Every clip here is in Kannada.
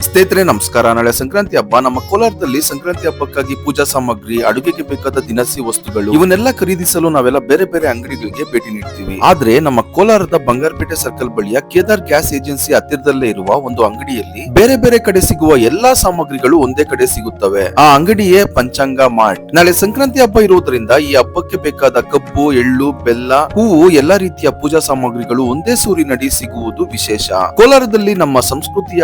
ಸ್ನೇಹಿತರೆ, ನಮಸ್ಕಾರ. ನಾಳೆ ಸಂಕ್ರಾಂತಿ ಹಬ್ಬ. ನಮ್ಮ ಕೋಲಾರದಲ್ಲಿ ಸಂಕ್ರಾಂತಿ ಹಬ್ಬಕ್ಕಾಗಿ ಪೂಜಾ ಸಾಮಗ್ರಿ, ಅಡುಗೆಗೆ ಬೇಕಾದ ದಿನಸಿ ವಸ್ತುಗಳು ಇವನ್ನೆಲ್ಲ ಖರೀದಿಸಲು ನಾವೆಲ್ಲ ಬೇರೆ ಬೇರೆ ಅಂಗಡಿಗಳಿಗೆ ಭೇಟಿ ನೀಡ್ತೀವಿ. ಆದ್ರೆ ನಮ್ಮ ಕೋಲಾರದ ಬಂಗಾರಪೇಟೆ ಸರ್ಕಲ್ ಬಳಿಯ ಕೇದಾರ್ ಗ್ಯಾಸ್ ಏಜೆನ್ಸಿ ಹತ್ತಿರದಲ್ಲೇ ಇರುವ ಒಂದು ಅಂಗಡಿಯಲ್ಲಿ ಬೇರೆ ಬೇರೆ ಕಡೆ ಸಿಗುವ ಎಲ್ಲಾ ಸಾಮಗ್ರಿಗಳು ಒಂದೇ ಕಡೆ ಸಿಗುತ್ತವೆ. ಆ ಅಂಗಡಿಯೇ ಪಂಚಾಂಗ ಮಾರ್ಟ್. ನಾಳೆ ಸಂಕ್ರಾಂತಿ ಹಬ್ಬ ಇರುವುದರಿಂದ ಈ ಹಬ್ಬಕ್ಕೆ ಬೇಕಾದ ಕಬ್ಬು, ಎಳ್ಳು, ಬೆಲ್ಲ, ಹೂವು, ಎಲ್ಲಾ ರೀತಿಯ ಪೂಜಾ ಸಾಮಗ್ರಿಗಳು ಒಂದೇ ಸೂರಿನಡಿ ಸಿಗುವುದು ವಿಶೇಷ. ಕೋಲಾರದಲ್ಲಿ ನಮ್ಮ ಸಂಸ್ಕೃತಿಯ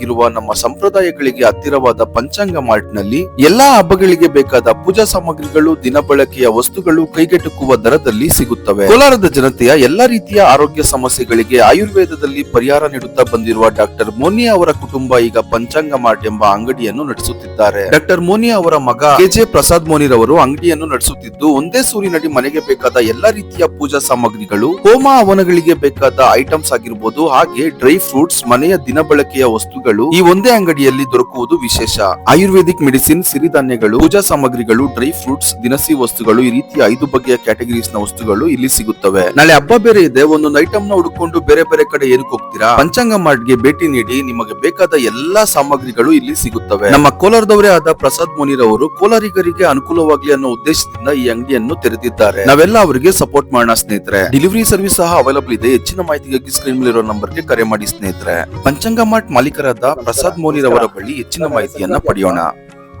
ಪ್ರತಿಬಿಂಬವಾಗಿರುವ ನಮ್ಮ ಸಂಪ್ರದಾಯಗಳಿಗೆ ಹತ್ತಿರವಾದ ಪಂಚಾಂಗ ಮಾರ್ಟ್ನಲ್ಲಿ ಎಲ್ಲಾ ಹಬ್ಬಗಳಿಗೆ ಬೇಕಾದ ಪೂಜಾ ಸಾಮಗ್ರಿಗಳು ದಿನಬಳಕೆಯ ವಸ್ತುಗಳು ಕೈಗೆಟುಕುವ ದರದಲ್ಲಿ ಸಿಗುತ್ತವೆ. ಕೋಲಾರದ ಜನತೆಯ ಎಲ್ಲಾ ರೀತಿಯ ಆರೋಗ್ಯ ಸಮಸ್ಯೆಗಳಿಗೆ ಆಯುರ್ವೇದದಲ್ಲಿ ಪರಿಹಾರ ನೀಡುತ್ತಾ ಬಂದಿರುವ ಡಾಕ್ಟರ್ ಮೋನಿ ಅವರ ಕುಟುಂಬ ಈಗ ಪಂಚಾಂಗ ಮಾರ್ಟ್ ಎಂಬ ಅಂಗಡಿಯನ್ನು ನಡೆಸುತ್ತಿದ್ದಾರೆ. ಡಾಕ್ಟರ್ ಮೋನಿ ಅವರ ಮಗ ಕೆಜೆ ಪ್ರಸಾದ್ ಮೋನಿರವರು ಅಂಗಡಿಯನ್ನು ನಡೆಸುತ್ತಿದ್ದು, ಒಂದೇ ಸೂರಿನಡಿ ಮನೆಗೆ ಬೇಕಾದ ಎಲ್ಲಾ ರೀತಿಯ ಪೂಜಾ ಸಾಮಗ್ರಿಗಳು, ಹೋಮ ಹವನಗಳಿಗೆ ಬೇಕಾದ ಐಟಮ್ಸ್ ಆಗಿರ್ಬೋದು, ಹಾಗೆ ಡ್ರೈ ಫ್ರೂಟ್ಸ್, ಮನೆಯ ದಿನಬಳಕೆಯ ವಸ್ತುಗಳು ಈ ಒಂದೇ ಅಂಗಡಿಯಲ್ಲಿ ದೊರಕುವುದು ವಿಶೇಷ. ಆಯುರ್ವೇದಿಕ್ ಮೆಡಿಸಿನ್, ಸಿರಿಧಾನ್ಯಗಳು, ಪೂಜಾ ಸಾಮಗ್ರಿಗಳು, ಡ್ರೈ ಫ್ರೂಟ್ಸ್, ದಿನಸಿ ವಸ್ತುಗಳು, ಈ ರೀತಿಯ ಐದು ಬಗೆಯ ಕ್ಯಾಟಗರೀಸ್ನ ವಸ್ತುಗಳು ಇಲ್ಲಿ ಸಿಗುತ್ತವೆ. ನಾಳೆ ಹಬ್ಬ ಬೇರೆ ಇದೆ, ಒಂದೊಂದು ಐಟಮ್ನ ಹುಡುಕೊಂಡು ಬೇರೆ ಬೇರೆ ಕಡೆ ಏನಕ್ಕೆ ಹೋಗ್ತೀರಾ? ಪಂಚಾಂಗ ಮಾರ್ಟ್ಗೆ ಭೇಟಿ ನೀಡಿ ನಿಮಗೆ ಬೇಕಾದ ಎಲ್ಲಾ ಸಾಮಗ್ರಿಗಳು ಇಲ್ಲಿ ಸಿಗುತ್ತವೆ. ನಮ್ಮ ಕೋಲಾರದವರೇ ಆದ ಪ್ರಸಾದ್ ಮುನಿರವರು ಕೋಲಾರಿಗರಿಗೆ ಅನುಕೂಲವಾಗಲಿ ಅನ್ನೋ ಉದ್ದೇಶದಿಂದ ಈ ಅಂಗಡಿಯನ್ನು ತೆರೆದಿದ್ದಾರೆ. ನಾವೆಲ್ಲ ಅವರಿಗೆ ಸಪೋರ್ಟ್ ಮಾಡೋಣ ಸ್ನೇಹಿತರೆ. ಡೆಲಿವರಿ ಸರ್ವಿಸ್ ಸಹ ಅವೈಲಬಲ್ ಇದೆ. ಹೆಚ್ಚಿನ ಮಾಹಿತಿಗಾಗಿ ಸ್ಕ್ರೀನ್ ಮೇಲಿರೋ ನಂಬರ್ಗೆ ಕರೆ ಮಾಡಿ ಸ್ನೇಹಿತರೆ. ಪಂಚಾಂಗ ಮಾರ್ಟ್ ಮಾಲೀಕರಾದ ಪ್ರಸಾದ್ ಮೋನಿರವರ ಬಳಿ ಹೆಚ್ಚಿನ ಮಾಹಿತಿಯನ್ನ ಪಡೆಯೋಣ.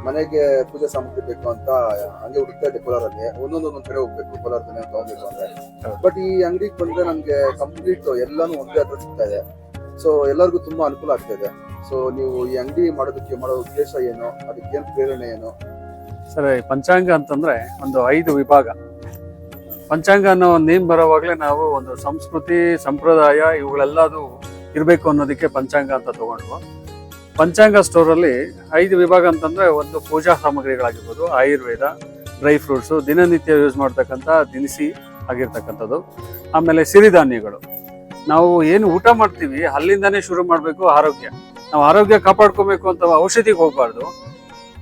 ಮನೆಗೆ ಪೂಜೆ ಸಾಮಗ್ರಿ ಬೇಕು ಅಂತ ಹಂಗೆ ಹುಡುಕ್ತಾ ಇದ್ದೆ ಕೋಲಾರಲ್ಲಿ. ಒಂದೊಂದು ಒಂದೊಂದು ಕಡೆ ಹೋಗ್ಬೇಕು ಕೋಲಾರದಲ್ಲಿ ತಗೊಂಡಿದ್ದು ಅಂದ್ರೆ. ಬಟ್ ಈ ಅಂಗಡಿಗೆ ಬಂದ್ರೆ ನಮ್ಗೆ ಕಂಪ್ಲೀಟ್ ಎಲ್ಲಾನು ಒಂದೇ ಹತ್ರ ಸಿಗ್ತಾ ಇದೆ. ಸೊ ಎಲ್ಲರಿಗೂ ತುಂಬಾ ಅನುಕೂಲ ಆಗ್ತಾ ಇದೆ. ಸೊ ನೀವು ಈ ಅಂಗಡಿ ಮಾಡೋದಕ್ಕೆ ಮಾಡೋ ಉದ್ದೇಶ ಏನು? ಅದಕ್ಕೆ ಏನು ಪ್ರೇರಣೆ ಏನು? ಸರ್ ಪಂಚಾಂಗ ಅಂತಂದ್ರೆ ಒಂದು ಐದು ವಿಭಾಗ. ಪಂಚಾಂಗ ಅನ್ನೋ ಒಂದು ನೇಮ್ ಬರೋವಾಗಲೇ ನಾವು ಒಂದು ಸಂಸ್ಕೃತಿ ಸಂಪ್ರದಾಯ ಇವುಗಳೆಲ್ಲದು ಇರಬೇಕು ಅನ್ನೋದಕ್ಕೆ ಪಂಚಾಂಗ ಅಂತ ತಗೊಂಡ್ವು ಪಂಚಾಂಗ ಸ್ಟೋರಲ್ಲಿ ಐದು ವಿಭಾಗ ಅಂತಂದರೆ ಒಂದು ಪೂಜಾ ಸಾಮಗ್ರಿಗಳಾಗಿರ್ಬೋದು, ಆಯುರ್ವೇದ, ಡ್ರೈ ಫ್ರೂಟ್ಸು, ದಿನನಿತ್ಯ ಯೂಸ್ ಮಾಡ್ತಕ್ಕಂಥ ದಿನಸಿ ಆಗಿರ್ತಕ್ಕಂಥದ್ದು. ಆಮೇಲೆ ಸಿರಿಧಾನ್ಯಗಳು. ನಾವು ಏನು ಊಟ ಮಾಡ್ತೀವಿ, ಅಲ್ಲಿಂದನೇ ಶುರು ಮಾಡಬೇಕು ಆರೋಗ್ಯ. ನಾವು ಆರೋಗ್ಯ ಕಾಪಾಡ್ಕೋಬೇಕು ಅಂತ ಔಷಧಿಗೆ ಹೋಗಬಾರ್ದು.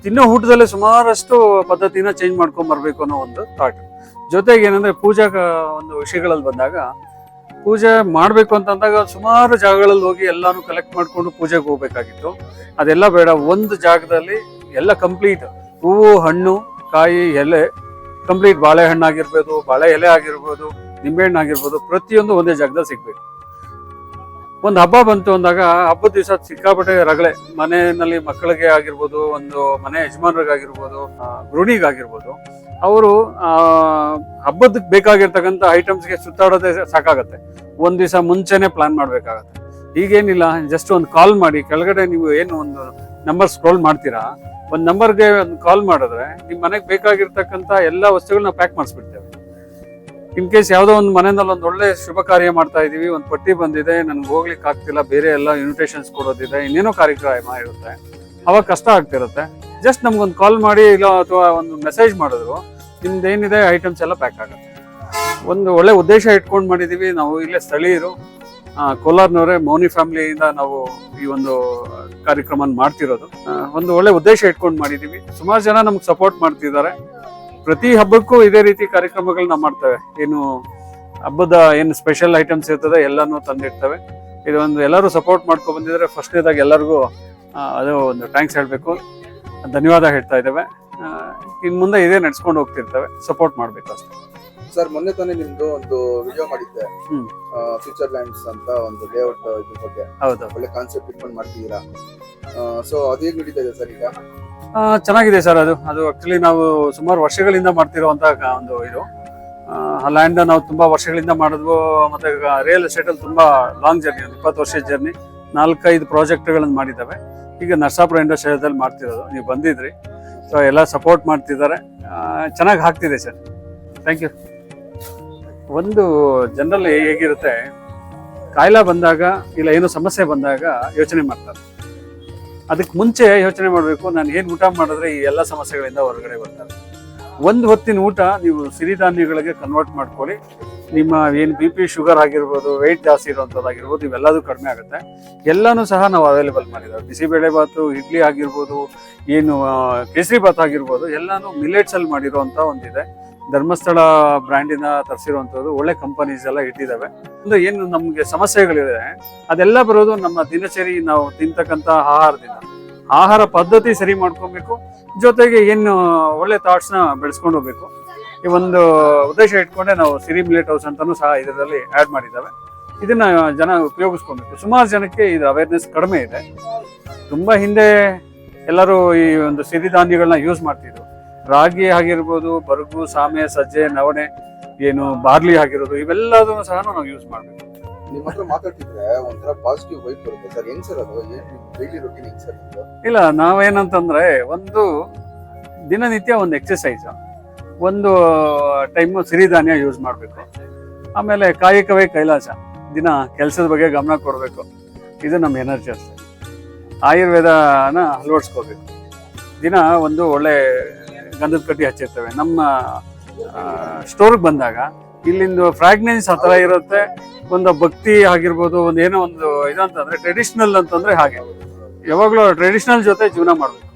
ತಿನ್ನೋ ಊಟದಲ್ಲೇ ಸುಮಾರಷ್ಟು ಪದ್ಧತಿನ ಚೇಂಜ್ ಮಾಡ್ಕೊಂಬರ್ಬೇಕು ಅನ್ನೋ ಒಂದು ಥಾಟ್ ಜೊತೆಗೆ ಏನಂದ್ರೆ ಪೂಜಾ ಒಂದು ವಿಷಯಗಳಲ್ಲಿ ಬಂದಾಗ ಪೂಜೆ ಮಾಡಬೇಕು ಅಂತಂದಾಗ ಸುಮಾರು ಜಾಗಗಳಲ್ಲಿ ಹೋಗಿ ಎಲ್ಲಾನು ಕಲೆಕ್ಟ್ ಮಾಡ್ಕೊಂಡು ಪೂಜೆಗೆ ಹೋಗ್ಬೇಕಾಗಿತ್ತು. ಅದೆಲ್ಲ ಬೇಡ, ಒಂದು ಜಾಗದಲ್ಲಿ ಎಲ್ಲ ಕಂಪ್ಲೀಟ್ ಹೂವು, ಹಣ್ಣು, ಕಾಯಿ, ಎಲೆ ಕಂಪ್ಲೀಟ್ ಬಾಳೆಹಣ್ಣು ಆಗಿರ್ಬೋದು, ಬಾಳೆ ಎಲೆ ಆಗಿರ್ಬೋದು, ನಿಂಬೆಹಣ್ಣು ಆಗಿರ್ಬೋದು, ಪ್ರತಿಯೊಂದು ಒಂದೇ ಜಾಗದಲ್ಲಿ ಸಿಗ್ಬೇಕು. ಒಂದು ಹಬ್ಬ ಬಂತು ಅಂದಾಗ ಹಬ್ಬದ ದಿವಸ ಸಿಕ್ಕಾಪಟ್ಟೆ ರಗಳೆ. ಮನೆಯಲ್ಲಿ ಮಕ್ಕಳಿಗೆ ಆಗಿರ್ಬೋದು, ಒಂದು ಮನೆ ಯಜಮಾನರಿಗಾಗಿರ್ಬೋದು ಗೃಹಿಗಾಗಿರ್ಬೋದು ಅವರು ಹಬ್ಬದ ಬೇಕಾಗಿರ್ತಕ್ಕಂಥ ಐಟಮ್ಸ್ಗೆ ಸುತ್ತಾಡೋದೇ ಸಾಕಾಗತ್ತೆ. ಒಂದು ದಿವಸ ಮುಂಚೆನೆ ಪ್ಲಾನ್ ಮಾಡಬೇಕಾಗತ್ತೆ. ಈಗೇನಿಲ್ಲ ಜಸ್ಟ್ ಒಂದು ಕಾಲ್ ಮಾಡಿ, ಕೆಳಗಡೆ ನೀವು ಏನು ಒಂದು ನಂಬರ್ ಸ್ಕ್ರೋಲ್ ಮಾಡ್ತೀರಾ, ಒಂದು ನಂಬರ್ಗೆ ಒಂದು ಕಾಲ್ ಮಾಡಿದ್ರೆ ನಿಮ್ಮ ಮನೆಗೆ ಬೇಕಾಗಿರ್ತಕ್ಕಂಥ ಎಲ್ಲ ವಸ್ತುಗಳನ್ನ ಪ್ಯಾಕ್ ಮಾಡಿಸ್ಬಿಡ್ತೇವೆ. ಇನ್ ಕೇಸ್ ಯಾವುದೋ ಒಂದು ಮನೆಯಲ್ಲಿ ಒಂದು ಒಳ್ಳೆ ಶುಭ ಕಾರ್ಯ ಮಾಡ್ತಾ ಇದೀವಿ, ಒಂದು ಪಟ್ಟಿ ಬಂದಿದೆ, ನನ್ಗೆ ಹೋಗ್ಲಿಕ್ಕೆ ಆಗ್ತಿಲ್ಲ, ಬೇರೆ ಎಲ್ಲ ಇನ್ವಿಟೇಷನ್ಸ್ ಕೊಡೋದಿದೆ, ಇನ್ನೇನೋ ಕಾರ್ಯಕ್ರಮ ಇರುತ್ತೆ, ಅವಾಗ ಕಷ್ಟ ಆಗ್ತಿರುತ್ತೆ. ಜಸ್ಟ್ ನಮ್ಗೊಂದು ಕಾಲ್ ಮಾಡಿ ಇಲ್ಲ ಅಥವಾ ಒಂದು ಮೆಸೇಜ್ ಮಾಡಿದ್ರು, ನಿಮ್ದು ಏನಿದೆ ಐಟಮ್ಸ್ ಎಲ್ಲ ಪ್ಯಾಕ್ ಆಗುತ್ತೆ. ಒಂದು ಒಳ್ಳೆ ಉದ್ದೇಶ ಇಟ್ಕೊಂಡು ಮಾಡಿದೀವಿ, ನಾವು ಇಲ್ಲೇ ಸ್ಥಳೀಯರು. ಕೋಲಾರ್ನವರೇ, ಮೌನಿ ಫ್ಯಾಮಿಲಿಯಿಂದ ನಾವು ಈ ಒಂದು ಕಾರ್ಯಕ್ರಮ ಮಾಡ್ತಿರೋದು. ಒಂದು ಒಳ್ಳೆ ಉದ್ದೇಶ ಇಟ್ಕೊಂಡು ಮಾಡಿದ್ದೀವಿ ಸುಮಾರು ಜನ ನಮ್ಗೆ ಸಪೋರ್ಟ್ ಮಾಡ್ತಿದ್ದಾರೆ. ಪ್ರತಿ ಹಬ್ಬಕ್ಕೂ ಇದೇ ರೀತಿ ಕಾರ್ಯಕ್ರಮಗಳನ್ನ ಮಾಡ್ತೇವೆ. ಏನು ಹಬ್ಬದ ಏನು ಸ್ಪೆಷಲ್ ಐಟಮ್ಸ್ ಇರ್ತದೆ ಎಲ್ಲಾನು ಇದು ಇದೊಂದು ಎಲ್ಲರೂ ಸಪೋರ್ಟ್ ಮಾಡ್ಕೊಂಡು ಬಂದಿದ್ರೆ ಫಸ್ಟ್ನೇದಾಗಿ ಎಲ್ಲರಿಗೂ ಅದು ಒಂದು ಥ್ಯಾಂಕ್ಸ್ ಹೇಳಬೇಕು. ಧನ್ಯವಾದ ಹೇಳ್ತಾ ಇದ್ದೇವೆ. ಇನ್ನು ಮುಂದೆ ಇದೇ ನಡ್ಸ್ಕೊಂಡು ಹೋಗ್ತಿರ್ತವೆ. ಸಪೋರ್ಟ್ ಮಾಡಬೇಕು ಅಷ್ಟೇ. ಸರ್ ಮೊನ್ನೆ ತಾನೇ ನಿಮ್ದು ಒಂದು ವಿಡಿಯೋ ಮಾಡಿದ್ದೆ. ಹ್ಮ್. ಫ್ಯೂಚರ್ ಲ್ಯಾಂಡ್ಸ್ ಅಂತ ಒಂದು ಲೇಔಟ್ ಇದ್ರ ಬಗ್ಗೆ. ಹೌದು. ಒಳ್ಳೆ ಕಾನ್ಸೆಪ್ಟ್ ಇಟ್ಕೊಂಡು ಮಾಡ್ತಿದ್ದೀರಾ? ಸೊ ಅದು ಹೇಗೆ ನಡೀತಾ ಇದೆ ಸರ್ ಈಗ? ಆ, ಚೆನ್ನಾಗಿದೆ ಸರ್ ಅದು. ಅದು ಆಕ್ಚುಲಿ ನಾವು ಸುಮಾರು ವರ್ಷಗಳಿಂದ ಮಾಡ್ತಿರುವಂತ ಕ- ಒಂದು ಇದು. ಲ್ಯಾಂಡ್ ನಾವು ತುಂಬಾ ವರ್ಷಗಳಿಂದ ಮಾಡಿದ್ವು. ಮತ್ತೆ ರಿಯಲ್ ಎಸ್ಟೇಟ್ ಅಲ್ಲಿ ತುಂಬಾ ಲಾಂಗ್ ಜರ್ನಿ ಒಂದು ಇಪ್ಪತ್ತು ವರ್ಷದ ಜರ್ನಿ ನಾಲ್ಕೈದು ಪ್ರಾಜೆಕ್ಟ್ಗಳನ್ನು ಮಾಡಿದ್ದಾವೆ. ಈಗ ನರ್ಸಾಪುರ ಇಂಡಸ್ಟ್ರಿಯಲ್ ಮಾಡ್ತಿರೋದು. ನೀವು ಬಂದಿದ್ರಿ. ಸೊ ಎಲ್ಲ ಸಪೋರ್ಟ್ ಮಾಡ್ತಿದ್ದಾರೆ. ಚೆನ್ನಾಗಿ ಹಾಕ್ತಿದೆ ಸರ್. ಥ್ಯಾಂಕ್ ಯು ಒಂದು ಜನರಲ್ಲಿ ಹೇಗಿರುತ್ತೆ, ಕಾಯಿಲೆ ಬಂದಾಗ ಇಲ್ಲ ಏನೋ ಸಮಸ್ಯೆ ಬಂದಾಗ ಯೋಚನೆ ಮಾಡ್ತಾರೆ. ಅದಕ್ಕೆ ಮುಂಚೆ ಯೋಚನೆ ಮಾಡಬೇಕು, ನಾನು ಏನು ಊಟ ಮಾಡಿದ್ರೆ ಈ ಎಲ್ಲ ಸಮಸ್ಯೆಗಳಿಂದ ಹೊರಗಡೆ ಬರ್ತಾರೆ. ಒಂದು ಹೊತ್ತಿನ ಊಟ ನೀವು ಸಿರಿಧಾನ್ಯಗಳಿಗೆ ಕನ್ವರ್ಟ್ ಮಾಡ್ಕೊಳ್ಳಿ. ನಿಮ್ಮ ಏನು ಬಿ ಪಿ ಶುಗರ್ ಆಗಿರ್ಬೋದು ವೆಯ್ಟ್ ಜಾಸ್ತಿ ಇರುವಂಥದ್ದಾಗಿರ್ಬೋದು ಇವೆಲ್ಲದೂ ಕಡಿಮೆ ಆಗುತ್ತೆ. ಎಲ್ಲನೂ ಸಹ ನಾವು ಅವೈಲೇಬಲ್ ಮಾಡಿದ್ದೇವೆ ಬಿಸಿಬೇಳೆ ಬಾತು ಇಡ್ಲಿ ಆಗಿರ್ಬೋದು, ಏನು ಕೇಸರಿ ಬಾತ್ ಆಗಿರ್ಬೋದು, ಎಲ್ಲನೂ ಮಿಲೆಟ್ಸ್ ಮಾಡಿರೋವಂಥ ಒಂದಿದೆ. ಧರ್ಮಸ್ಥಳ ಬ್ರ್ಯಾಂಡಿನ ತರಿಸಿರುವಂಥದ್ದು ಒಳ್ಳೆ ಕಂಪನೀಸ್ ಎಲ್ಲ ಇಟ್ಟಿದ್ದಾವೆ ಅಂದ್ರೆ ಏನು ನಮಗೆ ಸಮಸ್ಯೆಗಳಿದೆ, ಅದೆಲ್ಲ ಬರೋದು ನಮ್ಮ ದಿನಚರಿ ನಾವು ತಿಂತಕ್ಕಂಥ ಆಹಾರದಿಂದ. ಆಹಾರ ಪದ್ಧತಿ ಸರಿ ಮಾಡ್ಕೊಬೇಕು, ಜೊತೆಗೆ ಏನು ಒಳ್ಳೆ ಥಾಟ್ಸ್ನ ಬೆಳೆಸ್ಕೊಂಡು ಹೋಗ್ಬೇಕು. ಈ ಒಂದು ಉದ್ದೇಶ ಇಟ್ಕೊಂಡೆ ನಾವು ಸಿರಿ ಮಿಲೇಟ್ ಹೌಸ್ ಅಂತಾನು ಸಹ ಇದರಲ್ಲಿ ಆ್ಯಡ್ ಮಾಡಿದ್ದಾವೆ. ಇದನ್ನ ಜನ ಉಪಯೋಗಿಸ್ಕೊಬೇಕು ಸುಮಾರು ಜನಕ್ಕೆ ಇದು ಅವೇರ್ನೆಸ್ ಕಡಿಮೆ ಇದೆ. ತುಂಬಾ ಹಿಂದೆ ಎಲ್ಲರೂ ಈ ಒಂದು ಸಿರಿಧಾನ್ಯಗಳನ್ನ ಯೂಸ್ ಮಾಡ್ತಿದ್ರು. ರಾಗಿ ಆಗಿರ್ಬೋದು ಬರಗು ಸಾಮೆ ಸಜ್ಜೆ ನವಣೆ ಏನು ಬಾರ್ಲಿ ಆಗಿರೋದು ಇವೆಲ್ಲದನ್ನು ಸಹ ನಾವು ಯೂಸ್ ಮಾಡಬೇಕು. ನಿಮ್ಮ ಹತ್ರ ಮಾತಾಡ್ತಿದ್ರೆ ಒಂಥರ ಪಾಸಿಟಿವ್ ವೈಬ್ ಬರುತ್ತೆ ಸರ್. ಹೆಂಗ್ ಸರ್ ಅದು? ಏನ್ ಡೈಲಿ ರೊಟೀನ್ ಹೆಂಗ್ ಸರ್ ಇಲ್ಲ ನಾವೇನಂತಂದ್ರೆ ಒಂದು ದಿನನಿತ್ಯ ಒಂದು ಎಕ್ಸಸೈಸ್ ಒಂದು ಟೈಮು ಸಿರಿಧಾನ್ಯ ಯೂಸ್ ಮಾಡಬೇಕು. ಆಮೇಲೆ ಕಾಯಕವೇ ಕೈಲಾಸ, ದಿನ ಕೆಲಸದ ಬಗ್ಗೆ ಗಮನ ಕೊಡಬೇಕು. ಇದು ನಮ್ಮ ಎನರ್ಜಿ ಅಷ್ಟೆ. ಆಯುರ್ವೇದನ ಅಳವಡಿಸ್ಕೋಬೇಕು. ದಿನ ಒಂದು ಒಳ್ಳೆ ಗಂಧದ ಕಟ್ಟಿ ಹಚ್ಚಿರ್ತವೆ. ನಮ್ಮ ಸ್ಟೋರ್ಗೆ ಬಂದಾಗ ಇಲ್ಲಿಂದು ಫ್ರಾಗ್ನೆನ್ಸ್ ಆ ಥರ ಇರುತ್ತೆ. ಒಂದು ಭಕ್ತಿ ಆಗಿರ್ಬೋದು ಒಂದು ಏನೋ ಒಂದು ಇದಂತಂದರೆ ಟ್ರೆಡಿಷ್ನಲ್ ಅಂತಂದರೆ ಹಾಗೆ. ಯಾವಾಗಲೂ ಟ್ರೆಡಿಷ್ನಲ್ ಜೊತೆ ಜೀವನ ಮಾಡಬೇಕು.